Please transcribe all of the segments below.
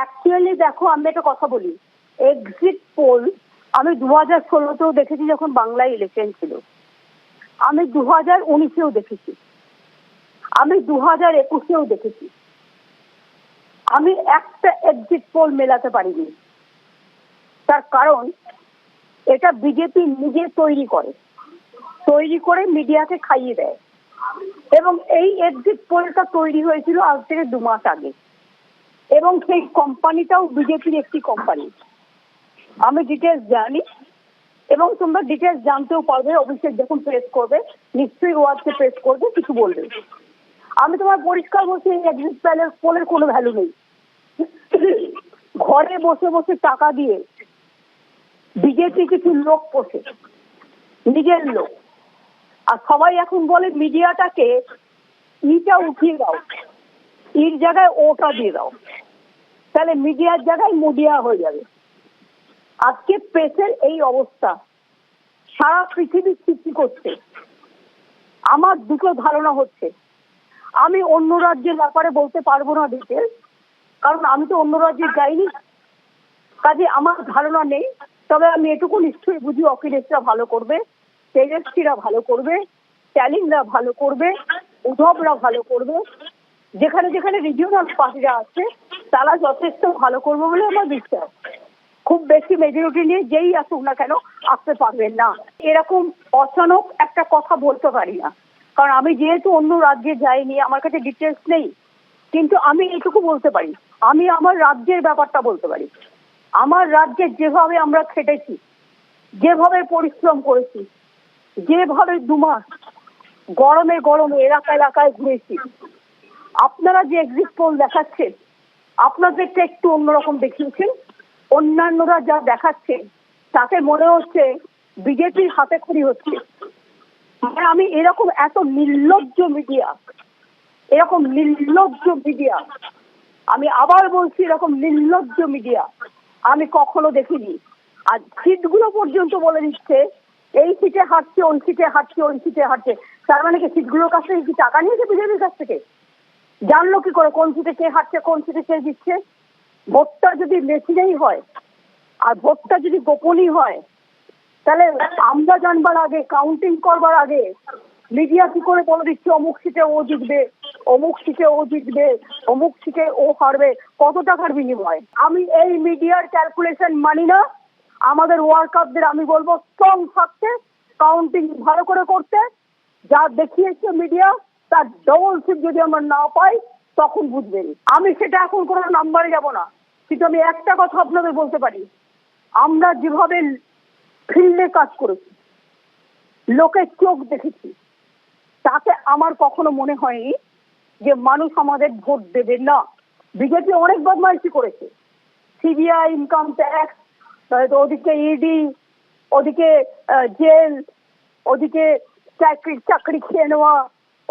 Actually দেখো, আমি একটা কথা বলি। এক্সিট পোল আমি দু হাজার ষোলোতেও দেখেছি যখন বাংলায় ইলেকশন ছিল। আমি দু হাজার উনিশেও দেখেছি। আমি দু হাজার একুশেও দেখেছি। আমি একটা এক্সিট পোল মেলাতে পারিনি। তার কারণ, এটা বিজেপি নিজে তৈরি করে। তৈরি করে মিডিয়াকে খাইয়ে দেয়। এবং এই এক্সিট পোলটা তৈরি হয়েছিল আজ থেকে দু মাস আগে। এবং সেই কোম্পানিটাও বিজেপির একটি কোম্পানি। আমি ডিটেলস জানি এবং তোমরা ডিটেলস জানতেও পারবে, অভিষেক যখন প্রেস করবে, নিশ্চয়ই ওয়ার্ডকে প্রেস করবে, কিছু বলবে। আমি তোমার পরিষ্কার বলছি এক্সিট প্যালের পোলের কোনো ভ্যালু নেই। ঘরে বসে বসে টাকা দিয়ে বিজেপি কিছু লোক পোষে, নিজের লোক। আর সবাই এখন বলে, মিডিয়াটাকে ইটা উঠিয়ে দাও, ইর জায়গায় ওটা দিয়ে দাও। তাহলে মিডিয়ার জায়গায় মুডিয়া হয়ে যাবে। আজকে প্রেসের এই অবস্থা, সারা পৃথিবীর সৃষ্টি করছে। আমার দুটো ধারণা হচ্ছে। আমি অন্য রাজ্যের ব্যাপারে বলতে পারব না ডিটেল কারণ আমি তো অন্য রাজ্যে যাইনি। কাজে আমার ধারণা নেই। তবে আমি এটুকু নিশ্চয়ই বুঝি, অখিলেশরা ভালো করবে, তেজস্বীরা ভালো করবে, স্ট্যালিনরা ভালো করবে, উদ্ধবরা ভালো করবে। যেখানে যেখানে রিজিওনাল পার্টিরা আছে তারা যথেষ্ট ভালো করব বলে আমার বিশ্বাস। খুব বেশি মেজরিটি নিয়ে যেই আসুক না কেন, আসতে পারবেন না। এরকম অচানক একটা কথা বলতে পারি না। কারণ আমি যেহেতু অন্য রাজ্যে যাইনি, আমার কাছে ডিটেলস নেই। কিন্তু আমি এইটুকু বলতে পারি, আমি আমার রাজ্যের ব্যাপারটা বলতে পারি। আমার রাজ্যে যেভাবে আমরা খেটেছি, যেভাবে পরিশ্রম করেছি, যেভাবে দুমাস গরমে গরমে এলাকা এলাকায় ঘুরেছি, আপনারা যে এক্সিট পোল দেখাচ্ছেন আপনাদেরটা একটু অন্যরকম দেখিয়েছেন। অন্যান্যরা যা দেখাচ্ছে, তাতে মনে হচ্ছে বিজেপির হাতে খড়ি হচ্ছে। মানে আমি এরকম এত নির্লজ্জ মিডিয়া, এরকম নির্লজ্জ মিডিয়া, আমি আবার বলছি এরকম নির্লজ্জ মিডিয়া আমি কখনো দেখিনি। আর সিটগুলো পর্যন্ত বলে দিচ্ছে, এই সিটে হাঁটছে, ওই সিটে হাঁটছে, ওই সিটে হাঁটছে। তার মানে কি সিটগুলোর কাছ থেকে কি টাকা নিয়েছে বিজেপির কাছ থেকে? জানলো কি করে, কোন সিটে কে হাঁটছে কোন সিটে কে দিচ্ছে ভোটটা যদি মেশিনেই হয়, আর ভোটটা যদি গোপনই হয়, তাহলে আমরা জানবার আগে কাউন্টিং করবার আগে মিডিয়া কি করে বলে দিচ্ছে, অমুক সিটে ও জিতবে, অমুক সিটে ও জিতবে, অমুক সিটে ও হারবে, কত টাকার বিনিময়? আমি এই মিডিয়ার ক্যালকুলেশন মানি না। আমাদের ওয়ার্কারদের আমি বলব স্ট্রং থাকতে কাউন্টিং ভালো করে করতে, যা দেখিয়েছে মিডিয়া তার ডবল সিট যদি আমরা না পাই, তখন বুঝবেন। আমি সেটা এখন কোনো নাম্বারে যাব না। কিন্তু আমি একটা কথা আপনাদের বলতে পারি। আমরা যেভাবে ফিল্ডে কাজ করেছি লোকের চোখ দেখেছি, তাতে আমার কখনো মনে হয়নি যে মানুষ আমাদের ভোট দেবে না। বিজেপি অনেক বদমাইশি করেছে। সিবিআই ইনকাম ট্যাক্স ওদিকে ইডি ওদিকে জেল ওদিকে চাকরি চাকরি খেয়ে নেওয়া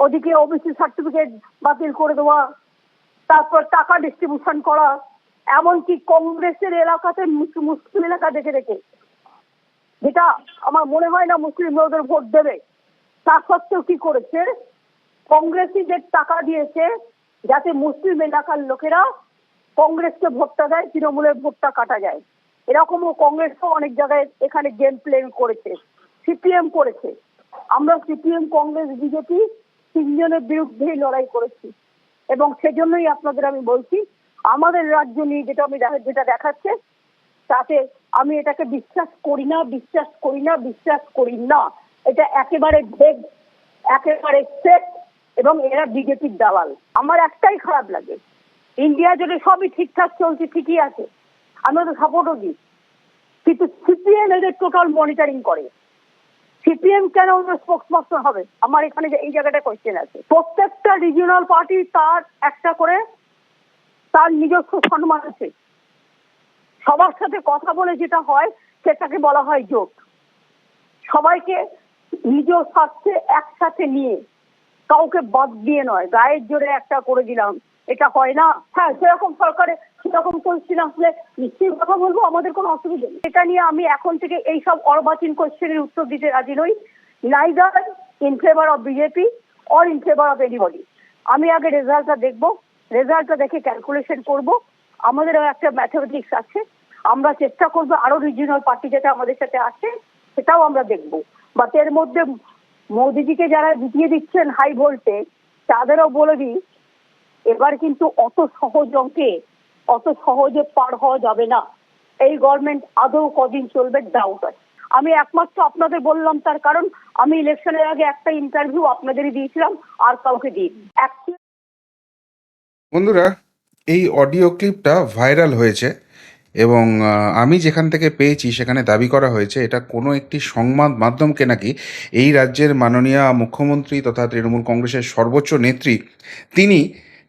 ওদিকে ওবিসি সার্টিফিকেট বাতিল করে দেওয়া, তারপর টাকা ডিস্ট্রিবিউশন করা, এমনকি কংগ্রেসের এলাকাতে মুসলিম এলাকা দেখে দেখে। যেটা আমার মনে হয় না মুসলিম লোকদের ভোট দেবে। তা সত্ত্বেও কি করেছে? কংগ্রেসীদের টাকা দিয়েছে, যাতে মুসলিম এলাকার লোকেরা কংগ্রেসকে ভোটটা দেয়, তৃণমূলের ভোটটা কাটা যায়। এরকমও কংগ্রেসও অনেক জায়গায় এখানে গেম প্লেন করেছে সিপিএম করেছে। আমরা সিপিএম কংগ্রেস বিজেপি তিনজনের বিরুদ্ধেই লড়াই করেছি। এবং সেজন্যই আপনাদের আমি বলছি, আমাদের রাজ্য নিয়ে যেটা আমি যেটা দেখাচ্ছে, তাতে আমি এটাকে বিশ্বাস করি না, বিশ্বাস করি না, বিশ্বাস করি না। এটা একেবারে ভেগ একেবারে সেট এবং এরা বিজেপির দালাল। আমার একটাই খারাপ লাগে, ইন্ডিয়া জুড়ে সবই ঠিকঠাক চলছে, ঠিকই আছে। আমরা তো সাপোর্টও দিই। কিন্তু সিপিএম এদের টোটাল মনিটরিং করে। সিপিএম কেন স্পোক্স পার্সন হবে? আমার এখানে এই জায়গাটা কোয়েশ্চেন আছে। প্রত্যেকটা রিজিওনাল পার্টি তার একটা করে তার নিজস্ব সম্মান আছে। সবার সাথে কথা বলে যেটা হয়, সেটাকে বলা হয় জোট। সবাইকে নিজ স্বার্থে একসাথে নিয়ে কাউকে বাদ দিয়ে নয়, গায়ের জোরে একটা করে দিলাম। এটা হয় না। হ্যাঁ সেরকম সরকারে সেরকম কোয়েশ্চেন আসলে নিশ্চয়ই কথা বলব, আমাদের কোনো অসুবিধা নেই। এটা নিয়ে আমি এখন থেকে এই সব অর্বাচীন কোয়েশ্চেনের উত্তর দিতে রাজি নই neither in favour of BJP or in favour of anybody আমি আগে রেজাল্টটা দেখব রেজাল্টটা দেখে ক্যালকুলেশন করব। আমাদেরও একটা ম্যাথামেটিক্স আছে। আমরা চেষ্টা করব আরও রিজিনাল পার্টি যেটা আমাদের সাথে আছে, সেটাও আমরা দেখব। বাট এর মধ্যে মোদিজিকে যারা জিতিয়ে দিচ্ছেন হাই ভোল্টে তাদেরও বলে দিই এবার কিন্তু অত সহজ অঙ্কে, অত সহজে পার হওয়া যাবে না। এই গভর্নমেন্ট আদৌ কদিন চলবে ডাউট আছে। আমি একমাত্র আপনাদের বললাম তার কারণ, আমি ইলেকশনের আগে একটা ইন্টারভিউ আপনাদেরই দিয়েছিলাম, আর কাউকে দিই বন্ধুরা, এই অডিও ক্লিপটা ভাইরাল হয়েছে এবং আমি যেখান থেকে পেয়েছি সেখানে দাবি করা হয়েছে, এটা কোনো একটি সংবাদ মাধ্যমকে নাকি এই রাজ্যের মাননীয় মুখ্যমন্ত্রী তথা তৃণমূল কংগ্রেসের সর্বোচ্চ নেত্রী, তিনি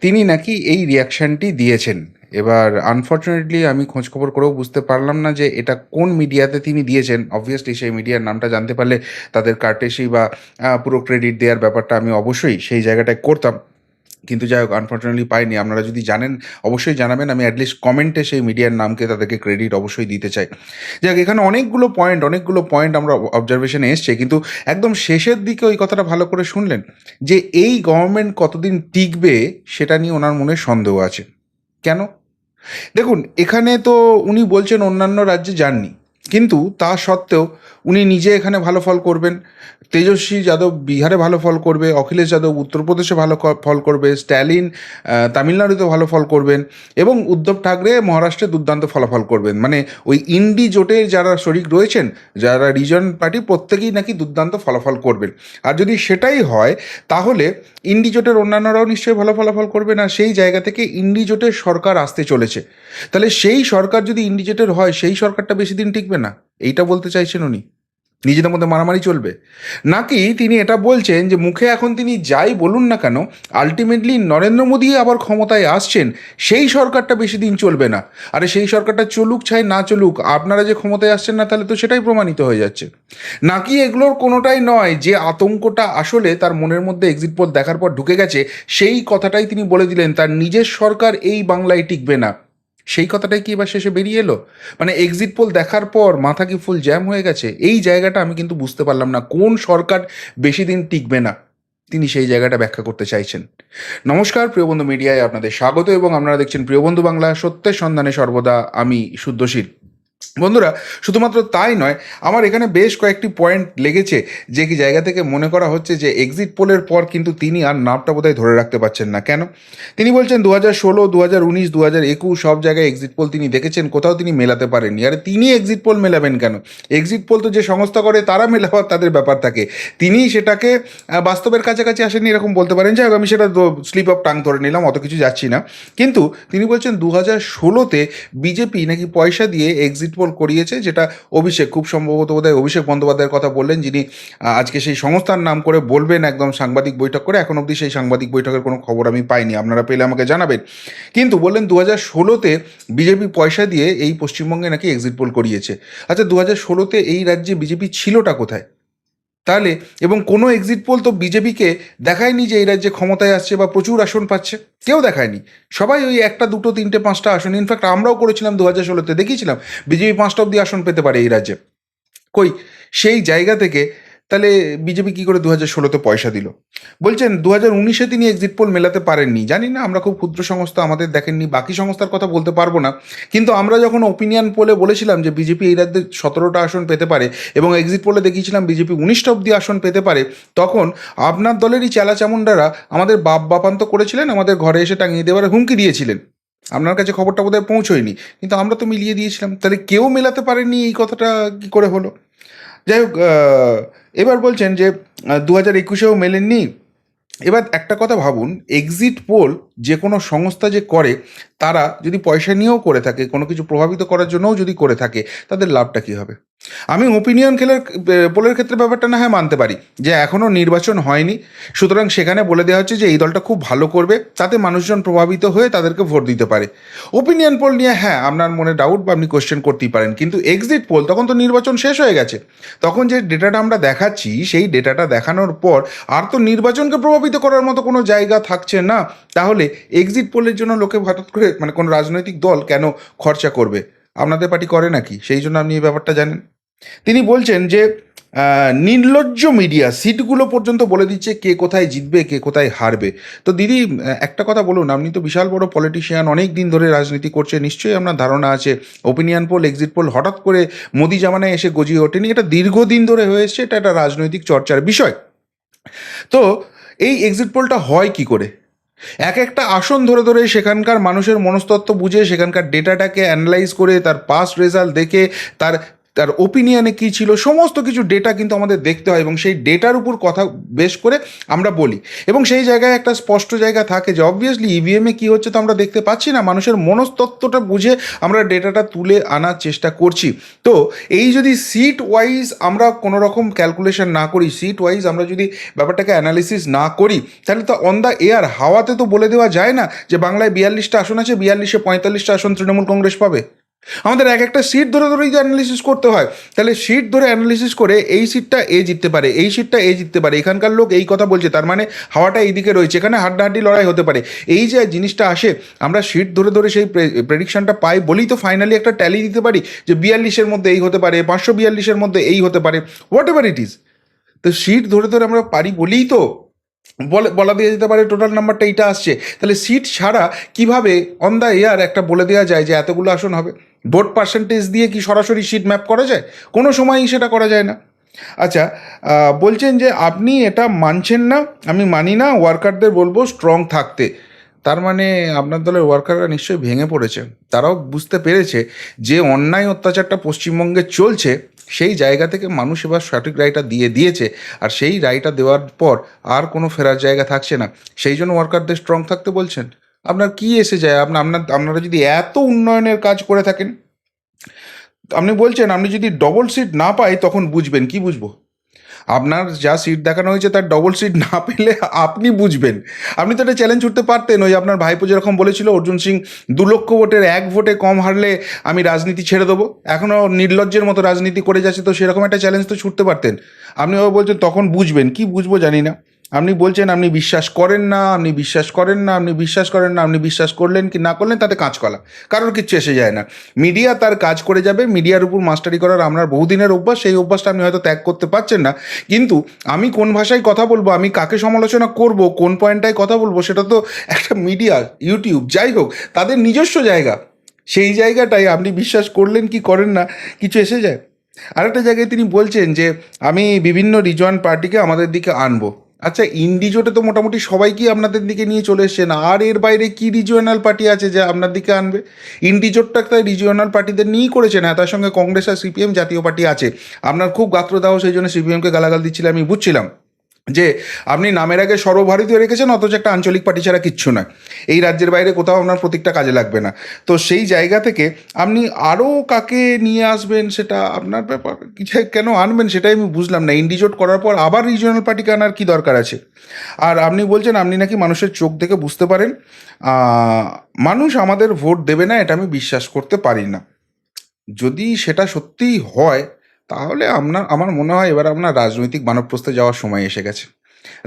তিনি নাকি এই রিয়াকশানটি দিয়েছেন। এবার আনফর্চুনেটলি আমি খোঁজখবর করেও বুঝতে পারলাম না যে এটা কোন মিডিয়াতে তিনি দিয়েছেন। অবভিয়াসলি সেই মিডিয়ার নামটা জানতে পারলে তাদের কার্টেসি বা পুরো ক্রেডিট দেওয়ার ব্যাপারটা আমি অবশ্যই সেই জায়গাটায় করতাম। কিন্তু যাই হোক আনফর্চুনেটলি পাইনি। আপনারা যদি জানেন, অবশ্যই জানাবেন। আমি অ্যাটলিস্ট কমেন্টে সেই মিডিয়ার নামকে, তাদেরকে ক্রেডিট অবশ্যই দিতে চাই। যাক, এখানে অনেকগুলো পয়েন্ট অনেকগুলো পয়েন্ট আমরা অবজারভেশনে এসছে। কিন্তু একদম শেষের দিকে ওই কথাটা ভালো করে শুনলেন যে, এই গভর্নমেন্ট কতদিন টিকবে সেটা নিয়ে ওনার মনে সন্দেহ আছে। কেন? দেখুন, এখানে তো উনি বলছেন অন্যান্য রাজ্যে যাননি। কিন্তু তা সত্ত্বেও উনি নিজে এখানে ভালো ফল করবেন। তেজস্বী যাদব বিহারে ভালো ফল করবে, অখিলেশ যাদব উত্তরপ্রদেশে ভালো ফল করবে, স্ট্যালিন তামিলনাড়ুতে ভালো ফল করবেন এবং উদ্ধব ঠাকরে মহারাষ্ট্রে দুর্দান্ত ফলাফল করবেন। মানে ওই ইন্ডি জোটের যারা শরিক রয়েছেন, যারা রিজন পার্টি, প্রত্যেকেই নাকি দুর্দান্ত ফলাফল করবেন। আর যদি সেটাই হয়, তাহলে ইন্ডি জোটের অন্যান্যরাও নিশ্চয়ই ভালো ফলাফল করবে না সেই জায়গা থেকে ইন্ডি জোটের সরকার আসতে চলেছে। তাহলে সেই সরকার যদি ইন্ডি জোটের হয়, সেই সরকারটা বেশি দিন টিকবে না। এইটা বলতে চাইছেন উনি। নিজেদের মধ্যে মারামারি চলবে। নাকি তিনি এটা বলছেন যে, মুখে এখন তিনি যাই বলুন না কেন আলটিমেটলি নরেন্দ্র মোদী আবার ক্ষমতায় আসছেন, সেই সরকারটা বেশি দিন চলবে না। আরে সেই সরকারটা চলুক চাই না চলুক, আপনারা যে ক্ষমতায় আসছেন না, তাহলে তো সেটাই প্রমাণিত হয়ে যাচ্ছে। নাকি এগুলোর কোনোটাই নয় যে, আতঙ্কটা আসলে তার মনের মধ্যে এক্সিট পোল দেখার পর ঢুকে গেছে, সেই কথাটাই তিনি বলে দিলেন, তার নিজের সরকার এই বাংলায় টিকবে না। সেই কথাটাই কি এবার শেষে বেরিয়ে এলো? মানে এক্সিট পোল দেখার পর মাথা কি ফুল জ্যাম হয়ে গেছে? এই জায়গাটা আমি কিন্তু বুঝতে পারলাম না, কোন সরকার বেশি দিন টিকবে না, তিনি সেই জায়গাটা ব্যাখ্যা করতে চাইছেন। নমস্কার প্রিয়বন্ধু মিডিয়ায় আপনাদের স্বাগত এবং আপনারা দেখছেন প্রিয়বন্ধু বাংলা, সত্যের সন্ধানে সর্বদা আমি শুদ্ধশীল। বন্ধুরা, শুধুমাত্র তাই নয়, আমার এখানে বেশ কয়েকটি পয়েন্ট লেগেছে যে কি জায়গা থেকে মনে করা হচ্ছে যে এক্সিট পোলের পর কিন্তু তিনি আর নামটা বোধহয় ধরে রাখতে পারছেন না। কেন? তিনি বলছেন দু হাজার ষোলো দু হাজার উনিশ দু হাজার একুশ সব জায়গায় এক্সিট পোল তিনি দেখেছেন, কোথাও তিনি মেলাতে পারেননি। আর, তিনি এক্সিট পোল মেলাবেন কেন? এক্সিট পোল তো যে সংস্থা করে, তারা মেলাবার তাদের ব্যাপার থাকে। তিনি সেটাকে বাস্তবের কাছাকাছি আসেননি এরকম বলতে পারেন। যাই আমি সেটা স্লিপ অফ টাং ধরে নিলাম, অত কিছু যাচ্ছি না। কিন্তু তিনি বলছেন দু হাজার ষোলোতে বিজেপি নাকি পয়সা দিয়ে এক্সিট পোল করিয়েছে, যেটা অভিষেক, খুব সম্ভবত বোধহয় অভিষেক বন্দ্যোপাধ্যায়ের কথা বললেন, যিনি আজকে সেই সংস্থার নাম করে বলবেন একদম সাংবাদিক বৈঠক করে, এখন অবধি সেই সাংবাদিক বৈঠকের কোনো খবর আমি পাইনি, আপনারা পেলে আমাকে জানাবেন। কিন্তু বললেন দু হাজার ষোলোতে বিজেপি পয়সা দিয়ে এই পশ্চিমবঙ্গে নাকি এক্সিট পোল করিয়েছে। আচ্ছা দু হাজার ষোলোতে এই রাজ্যে বিজেপি ছিলটা কোথায়? তাহলে, এবং কোনো এক্সিট পোল তো বিজেপিকে দেখায়নি যে এই রাজ্যে ক্ষমতায় আসছে বা প্রচুর আসন পাচ্ছে। কেউ দেখায়নি। সবাই ওই একটা, দুটো, তিনটে, পাঁচটা আসন। ইনফ্যাক্ট আমরাও করেছিলাম দু হাজার ষোলোতে। দেখিয়েছিলাম। বিজেপি পাঁচটা অব্দি আসন পেতে পারে এই রাজ্যে। কই? সেই জায়গা থেকে তাহলে বিজেপি কী করে দু হাজার ষোলোতে পয়সা দিল? বলছেন দু হাজার উনিশে তিনি এক্সিট পোল মেলাতে পারেননি। জানি না, আমরা খুব ক্ষুদ্র সংস্থা, আমাদের দেখেননি, বাকি সংস্থার কথা বলতে পারব না। কিন্তু আমরা যখন ওপিনিয়ন পোলে বলেছিলাম যে বিজেপি এই রাজ্যে সতেরোটা আসন পেতে পারে এবং এক্সিট পোলে দেখিয়েছিলাম বিজেপি উনিশটা অব্দি আসন পেতে পারে, তখন আপনার দলেরই চেলা চামুন্ডারা আমাদের বাপ বাপান্ত করেছিলেন, আমাদের ঘরে এসে টাঙিয়ে দেওয়ার হুমকি দিয়েছিলেন। আপনার কাছে খবরটা বোধহয় পৌঁছয়নি, কিন্তু আমরা তো মিলিয়ে দিয়েছিলাম। তাহলে কেউ মেলাতে পারেনি এই কথাটা কি করে হলো? যাই হোক এবার বলছেন যে দু হাজার একুশেও মেলেননি। এবার একটা কথা ভাবুন এক্সিট পোল যে কোনো সংস্থা যে করে, তারা যদি পয়সা নিয়েও করে থাকে, কোনো কিছু প্রভাবিত করার জন্যও যদি করে থাকে, তাদের লাভটা কী হবে? আমি ওপিনিয়ন খেলের পোলের ক্ষেত্রে ব্যাপারটা না হয় মানতে পারি। যে এখনও নির্বাচন হয়নি, সুতরাং সেখানে বলে দেওয়া হচ্ছে যে এই দলটা খুব ভালো করবে, তাতে মানুষজন প্রভাবিত হয়ে তাদেরকে ভোট দিতে পারে। ওপিনিয়ন পোল নিয়ে হ্যাঁ আপনার মনে ডাউট বা আপনি কোশ্চেন করতেই পারেন, কিন্তু এক্সিট পোল তখন তো নির্বাচন শেষ হয়ে গেছে। তখন যে ডেটাটা আমরা দেখাচ্ছি, সেই ডেটাটা দেখানোর পর আর তো নির্বাচনকে প্রভাবিত করার মতো কোনো জায়গা থাকছে না। তাহলে এক্সিট পোলের জন্য লোকে হঠাৎ করে মানে কোনো রাজনৈতিক দল কেন খরচা করবে? আপনাদের পার্টি করে নাকি? সেই জন্য আপনি এই ব্যাপারটা জানেন। তিনি বলছেন যে নির্লজ্জ মিডিয়া সিটগুলো পর্যন্ত বলে দিচ্ছে কে কোথায় জিতবে, কে কোথায় হারবে। তো দিদি একটা কথা বলুন, আপনি তো বিশাল বড় পলিটিশিয়ান অনেক দিন ধরে রাজনীতি করছে, নিশ্চয়ই আপনার ধারণা আছে ওপিনিয়ন পোল এক্সিট পোল হঠাৎ করে মোদি জামানায় এসে গজিয়ে ওঠেনি এটা দীর্ঘদিন ধরে হয়ে এসছে, এটা একটা রাজনৈতিক চর্চার বিষয়। তো এই এক্সিট পোলটা হয় কি করে? এক একটা আসন ধরে ধরে সেখানকার মানুষের মনস্তত্ত্ব বুঝে, সেখানকার ডেটাটাকে অ্যানালাইজ করে, তার পাস্ট রেজাল্ট দেখে, তার তার ওপিনিয়নে কী ছিল, সমস্ত কিছু ডেটা কিন্তু আমাদের দেখতে হয় এবং সেই ডেটার উপর কথা বেশ করে আমরা বলি। এবং সেই জায়গায় একটা স্পষ্ট জায়গা থাকে যে অবভিয়াসলি ইভিএমে কী হচ্ছে তো আমরা দেখতে পাচ্ছি না। মানুষের মনস্তত্ত্বটা বুঝে আমরা ডেটাটা তুলে আনার চেষ্টা করছি। তো এই যদি সিট ওয়াইজ আমরা কোনো রকম ক্যালকুলেশন না করি সিট ওয়াইজ আমরা যদি ব্যাপারটাকে অ্যানালিসিস না করি, তাহলে তো অন দ্য এয়ার হাওয়াতে তো বলে দেওয়া যায় না যে, বাংলায় বিয়াল্লিশটা আসন আছে, বিয়াল্লিশে পঁয়তাল্লিশটা আসন তৃণমূল কংগ্রেস পাবে। আমাদের এক একটা সিট ধরে ধরে যদি অ্যানালিসিস করতে হয়, তাহলে সিট ধরে অ্যানালিসিস করে এই সিটটা এ জিততে পারে, এই সিটটা এ জিততে পারে। এখানকার লোক এই কথা বলছে, তার মানে হাওয়াটা এইদিকে রয়েছে, এখানে হাড্ডাহাড্ডি লড়াই হতে পারে। এই যে জিনিসটা আসে, আমরা সিট ধরে ধরে সেই প্রেডিকশনটা পাই, বলেই তো ফাইনালি একটা ট্যালি দিতে পারি যে বিয়াল্লিশের মধ্যে এই হতে পারে, পাঁচশো বিয়াল্লিশের মধ্যে এই হতে পারে হোয়াট এভার ইট ইজ তো সিট ধরে ধরে আমরা পারি বলেই তো বলে, বলা দিয়ে যেতে পারে টোটাল নাম্বারটা এইটা আসছে। তাহলে সিট ছাড়া কীভাবে অন দ্য এয়ার একটা বলে দেওয়া যায় যে এতগুলো আসন হবে? ভোট পার্সেন্টেজ দিয়ে কি সরাসরি সিট ম্যাপ করা যায়? কোনো সময়ই সেটা করা যায় না। আচ্ছা বলছেন যে আপনি এটা মানছেন না, আমি মানি না ওয়ার্কারদের বলব স্ট্রং থাকতে। তার মানে আপনার দলের ওয়ার্কাররা নিশ্চয়ই ভেঙে পড়েছে। তারাও বুঝতে পেরেছে যে অন্যায় অত্যাচারটা পশ্চিমবঙ্গে চলছে সেই জায়গা থেকে মানুষ এবার সঠিক রায়টা দিয়ে দিয়েছে, আর সেই রায়টা দেওয়ার পর আর কোনো ফেরার জায়গা থাকছে না। সেই জন্য ওয়ার্কারদের স্ট্রং থাকতে বলছেন। আপনার কি এসে যায়? আপনার আপনার, আপনারা যদি এত উন্নয়নের কাজ করে থাকেন, আপনি বলছেন আপনি যদি ডবল সিট না পাই তখন বুঝবেন, কি বুঝব? আপনার যা সিট দেখানো হয়েছে তার ডবল সিট না পেলে আপনি বুঝবেন। আপনি তো একটা চ্যালেঞ্জ উঠতে পারতেন, ওই আপনার ভাইপো যেরকম বলেছিল, অর্জুন সিং দু লক্ষ ভোটের এক ভোটে কম হারলে আমি রাজনীতি ছেড়ে দেবো। এখনও নির্লজ্জের মতো রাজনীতি করে যাচ্ছে, তো সেরকম একটা চ্যালেঞ্জ তো ছুটতে পারতেন। আপনি বলছেন, তখন বুঝবেন, কি বুঝব জানি না। আপনি বলছেন আপনি বিশ্বাস করেন না, আপনি বিশ্বাস করেন না, আপনি বিশ্বাস করেন না, আপনি বিশ্বাস করলেন কি না করলেন তাতে কাঁচকলা। কারোর কিচ্ছু এসে যায় না। মিডিয়া তার কাজ করে যাবে, মিডিয়ার উপর মাস্টারি করার আপনার বহুদিনের অভ্যাস, সেই অভ্যাসটা আপনি হয়তো ত্যাগ করতে পারছেন না। কিন্তু আমি কোন ভাষায় কথা বলব, আমি কাকে সমালোচনা করব, কোন পয়েন্টটায় কথা বলব, সেটা তো একটা মিডিয়া, ইউটিউব, যাই হোক, তাদের নিজস্ব জায়গা। সেই জায়গাটাই আপনি বিশ্বাস করলেন কি করেন না, কিছু এসে যায়। আরেকটা জায়গায় তিনি বলছেন যে, আমি বিভিন্ন রিজন পার্টিকে আমাদের দিকে আনব। আচ্ছা ইন্ডিজোটে তো মোটামুটি সবাইকেই আপনাদের দিকে নিয়ে চলে এসছেন আর এর বাইরে কি রিজিওনাল পার্টি আছে যা আপনার দিকে আনবে? ইন্ডিজোটটা তাই রিজিওনাল পার্টিদের নিয়েই করেছেন হ্যাঁ তার সঙ্গে কংগ্রেস আর সিপিএম জাতীয় পার্টি আছে। আপনার খুব গাত্রদাহ, সেই জন্য সিপিএমকে গালাগাল দিচ্ছিলাম আমি বুঝছিলাম। যে আপনি নামের আগে সর্বভারতীয় রেখেছেন, অথচ একটা আঞ্চলিক পার্টি ছাড়া কিচ্ছু নয়। এই রাজ্যের বাইরে কোথাও আপনার প্রতীকটা কাজে লাগবে না। তো সেই জায়গা থেকে আপনি আরও কাকে নিয়ে আসবেন সেটা আপনার ব্যাপার কেন আনবেন সেটাই আমি বুঝলাম না। ইন্ডিজোট করার পর আবার রিজিওনাল পার্টিকে আনার কী দরকার আছে? আর আপনি বলছেন আপনি নাকি মানুষের চোখ দেখে বুঝতে পারেন। মানুষ আমাদের ভোট দেবে না, এটা আমি বিশ্বাস করতে পারি না। যদি সেটা সত্যিই হয় তাহলে আপনার, আমার মনে হয় এবার আপনার রাজনৈতিক মানবপ্রস্থে যাওয়ার সময় এসে গেছে।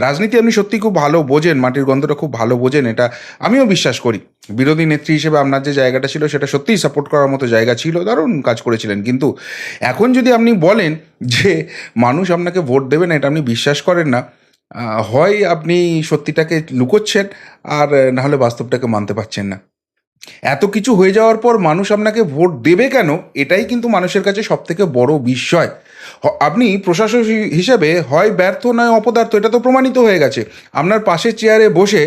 রাজনীতি আপনি সত্যি খুব ভালো বোঝেন, মাটির গন্ধটা খুব ভালো বোঝেন, এটা আমিও বিশ্বাস করি। বিরোধী নেত্রী হিসেবে আপনার যে জায়গাটা ছিল, সেটা সত্যিই সাপোর্ট করার মতো জায়গা ছিল, দারুণ কাজ করেছিলেন। কিন্তু এখন যদি আপনি বলেন যে মানুষ আপনাকে ভোট দেবে না, এটা আপনি বিশ্বাস করেন না হয় আপনি সত্যিটাকে লুকোচ্ছেন, আর নাহলে বাস্তবটাকে মানতে পারছেন না। এত কিছু হয়ে যাওয়ার পর মানুষ আপনাকে ভোট দেবে কেন? এটাই কিন্তু মানুষের কাছে সব থেকে বড় বিষয় আপনি প্রশাসক হিসেবে হয় ব্যর্থ নয় অপদার্থ, এটা তো প্রমাণিত হয়ে গেছে। আপনার পাশের চেয়ারে বসে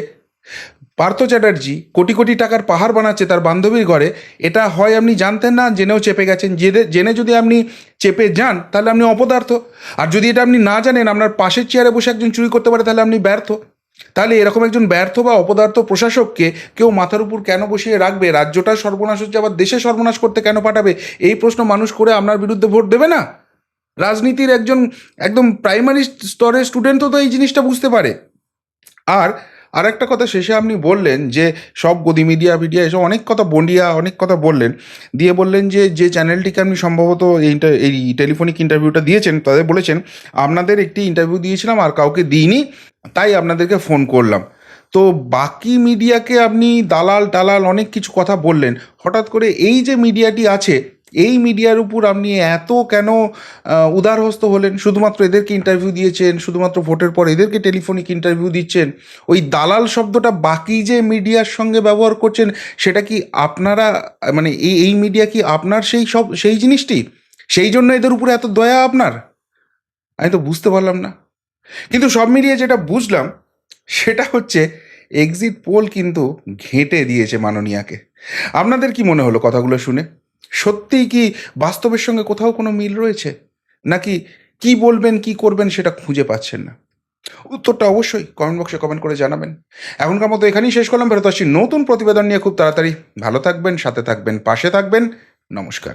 পার্থ চ্যাটার্জি কোটি কোটি টাকার পাহাড় বানাচ্ছে তার বান্ধবীর ঘরে, এটা হয় আপনি জানতেন না, জেনেও চেপে গেছেন। জেনে জেনে যদি আপনি চেপে যান, তাহলে আপনি অপদার্থ। আর যদি এটা আপনি না জানেন, আপনার পাশের চেয়ারে বসে একজন চুরি করতে পারে, তাহলে আপনি ব্যর্থ। তাহলে এরকম একজন ব্যর্থ বা অপদার্থ প্রশাসককে কেউ মাথার উপর কেন বসিয়ে রাখবে? রাজ্যটা সর্বনাশ হচ্ছে, আবার দেশে সর্বনাশ করতে কেন পাঠাবে? এই প্রশ্ন মানুষ করে আপনার বিরুদ্ধে ভোট দেবে না? রাজনীতির একজন একদম প্রাইমারি স্তরের স্টুডেন্টও তো এই জিনিসটা বুঝতে পারে। আর আর একটা কথা শেষে আপনি বললেন যে সব গদি মিডিয়া মিডিয়া এসব অনেক কথা বন্ডিয়া, অনেক কথা বললেন। দিয়ে বললেন যে যে চ্যানেলটিকে আপনি সম্ভবত এই এই টেলিফোনিক ইন্টারভিউটা দিয়েছেন, তাদের বলেছেন, আপনাদের একটি ইন্টারভিউ দিয়েছিলাম আর কাউকে দিইনি, তাই আপনাদেরকে ফোন করলাম। তো বাকি মিডিয়াকে আপনি দালাল, টালাল অনেক কিছু কথা বললেন। হঠাৎ করে এই যে মিডিয়াটি আছে এই মিডিয়ার উপর আপনি এত কেন উদারহস্ত হলেন? শুধুমাত্র এদেরকে ইন্টারভিউ দিয়েছেন, শুধুমাত্র ভোটের পর এদেরকে টেলিফোনিক ইন্টারভিউ দিচ্ছেন। ওই দালাল শব্দটা বাকি যে মিডিয়ার সঙ্গে ব্যবহার করছেন, সেটা কি আপনারা মানে এই এই মিডিয়া কি আপনার সেই সব, সেই জিনিসটি? সেই জন্য এদের উপরে এত দয়া আপনার? আমি তো বুঝতে পারলাম না। কিন্তু সব মিলিয়ে যেটা বুঝলাম, সেটা হচ্ছে এক্সিট পোল কিন্তু ঘেঁটে দিয়েছে মাননীয়াকে। আপনাদের কি মনে হলো কথাগুলো শুনে? সত্যিই কি বাস্তবের সঙ্গে কোথাও কোনো মিল রয়েছে? নাকি কি বলবেন, কি করবেন সেটা খুঁজে পাচ্ছেন না? উত্তরটা অবশ্যই কমেন্ট বক্সে কমেন্ট করে জানাবেন। এখনকার মতো এখানেই শেষ করলাম। ফেরত আসছি নতুন প্রতিবেদন নিয়ে। খুব তাড়াতাড়ি। ভালো থাকবেন, সাথে থাকবেন, পাশে থাকবেন। নমস্কার।